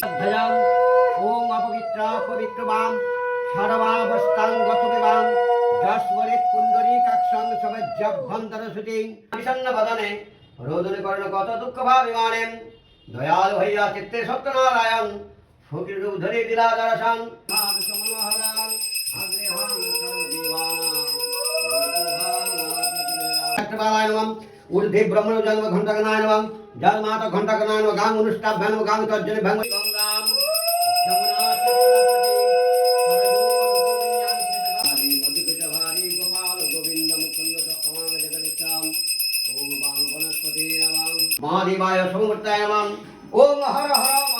ভজং ওং অপবিত্র পবিত্রবাম সর্বাবস্থাং গতবিবাম যশ্বরিত কুণ্ডরী কাক্ষং সবজ্জভ্যন্তর শ্রুতি বিষণ্ণ বদনে রোদনীকরণ কত দুঃখ ভাবিমানে দয়াল হইয়া চিত্তে সত্যনারায়ণ ফকির রূপ ধরে বিরাজরসং মহারাজ ঊর্ধ্বে ব্রহ্মণ জন্ম ঘণ্টাগনায় নমঃ জন্মাত ঘণ্টাগনায় নমঃ গাং অনুষ্ঠাভ্যান নমঃ গাং তর্জনে নমঃ মহাদেবায় সমূর্তায় নমঃ ওম হর হর